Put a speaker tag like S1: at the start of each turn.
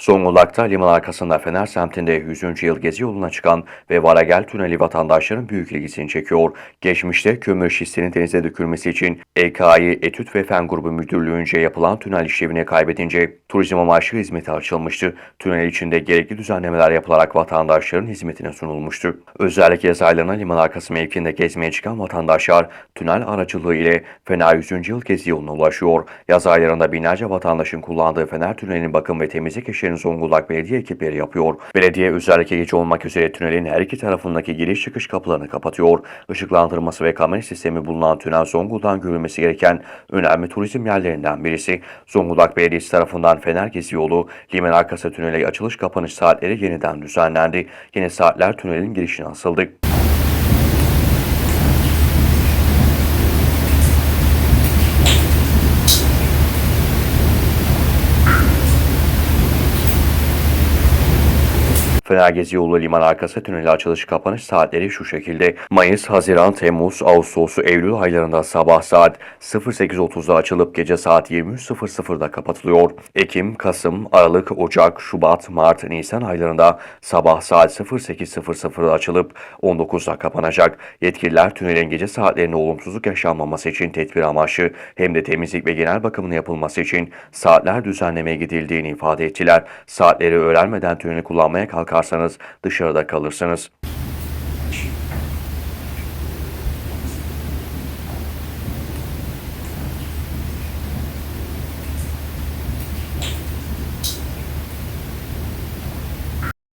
S1: Zonguldak'ta liman arkasında Fener semtinde 100. yıl gezi yoluna çıkan ve Varagel Tüneli vatandaşların büyük ilgisini çekiyor. Geçmişte kömür şişlerinin denize dökülmesi için EKİ Etüt ve Fen Grubu Müdürlüğü'nce yapılan tünel işlevini kaybedince turizm amaçlı hizmete açılmıştı. Tünel içinde gerekli düzenlemeler yapılarak vatandaşların hizmetine sunulmuştu. Özellikle yaz aylarına liman arkası mevkiinde gezmeye çıkan vatandaşlar tünel aracılığı ile Fener 100. yıl gezi yoluna ulaşıyor. Yaz aylarında binlerce vatandaşın kullandığı Fener Tüneli'nin bakım ve temizlik işlerini Zonguldak Belediye ekipleri yapıyor. Belediye özellikle gece olmak üzere tünelin her iki tarafındaki giriş çıkış kapılarını kapatıyor. Işıklandırması ve kamera sistemi bulunan tünel Zonguldak'ın görülmesi gereken önemli turizm yerlerinden birisi. Zonguldak Belediyesi tarafından Fener Gezi Yolu, liman arkası tünele açılış kapanış saatleri yeniden düzenlendi. Yeni saatler tünelin girişine asıldı. Fener Gezi Yolu liman arkası tüneli açılış kapanış saatleri şu şekilde. Mayıs, Haziran, Temmuz, Ağustos, Eylül aylarında sabah saat 08.30'da açılıp gece saat 23.00'da kapatılıyor. Ekim, Kasım, Aralık, Ocak, Şubat, Mart, Nisan aylarında sabah saat 08.00'da açılıp 19'da kapanacak. Yetkililer tünelin gece saatlerinde olumsuzluk yaşanmaması için tedbir amaçlı hem de temizlik ve genel bakımının yapılması için saatler düzenlemeye gidildiğini ifade ettiler. Saatleri öğrenmeden tüneli kullanmaya kalkarsanız dışarıda kalırsınız.